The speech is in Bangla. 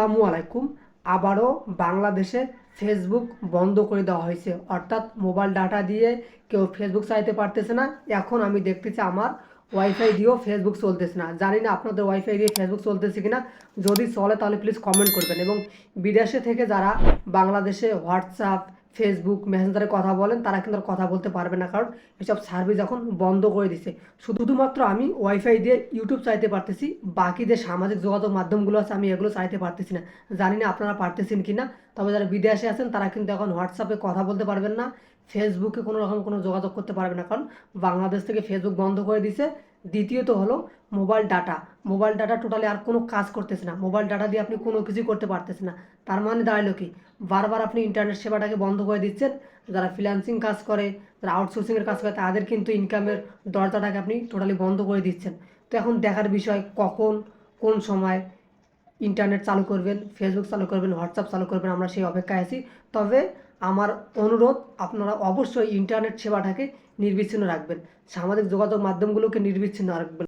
আসসালামু আলাইকুম। আবারও বাংলাদেশে ফেসবুক বন্ধ করে দেওয়া হয়েছে। অর্থাৎ মোবাইল ডাটা দিয়ে কেউ ফেসবুক চাইতে পারতেছে না। এখন আমি দেখতেছি আমার ওয়াইফাই দিয়েও ফেসবুক চলতেছে না। জানি না আপনাদের ওয়াইফাই দিয়ে ফেসবুক চলতেছে কিনা। যদি চলে তাহলে প্লিজ কমেন্ট করবেন। এবং বিদেশে থেকে যারা বাংলাদেশে হোয়াটসঅ্যাপ ফেসবুক মেসেঞ্জারে কথা বলেন, তারা কিন্তু আর কথা বলতে পারবে না। কারণ এসব সার্ভিস এখন বন্ধ করে দিছে, শুধুমাত্র আমি ওয়াইফাই দিয়ে ইউটিউব চাইতে পারতেছি, বাকি যে সামাজিক যোগাযোগ মাধ্যমগুলো আছে, আমি এগুলো চাইতে পারতেছি না। জানি না আপনারা পারতেছেন কি না তবে যারা বিদেশে আছেন, তারা কিন্তু এখন হোয়াটসঅ্যাপে কথা বলতে পারবেন না ফেসবুকে কোনো রকম কোনো যোগাযোগ করতে পারবে না। কারণ বাংলাদেশ থেকে ফেসবুক বন্ধ করে দিছে দ্বিতীয়ত হলো mobile data mobile data totally আর কোনো কাজ করতেছে না। মোবাইল ডাটা দিয়ে আপনি কোনো কিছুই করতে পারতেছে না। তার মানে দাঁড়াল কি? বারবার আপনি ইন্টারনেট সেবাটাকে বন্ধ করে দিচ্ছেন। যারা ফ্রিল্যান্সিং কাজ করে, যারা আউটসোর্সিংয়ের কাজ করে, তাদের কিন্তু ইনকামের দরজাটাকে আপনি টোটালি বন্ধ করে দিচ্ছেন। তো এখন দেখার বিষয় কখন, কোন সময় ইন্টারনেট চালু করবেন ফেসবুক চালু করবেন হোয়াটসঅ্যাপ চালু করবেন, আমরা সেই অপেক্ষায় আছি। তবে আমার অনুরোধ, আপনারা অবশ্যই ইন্টারনেট সেবাটাকে নির্বিচ্ছিন্ন রাখবেন। সামাজিক যোগাযোগ মাধ্যমগুলোকে নির্বিচ্ছিন্ন রাখবেন।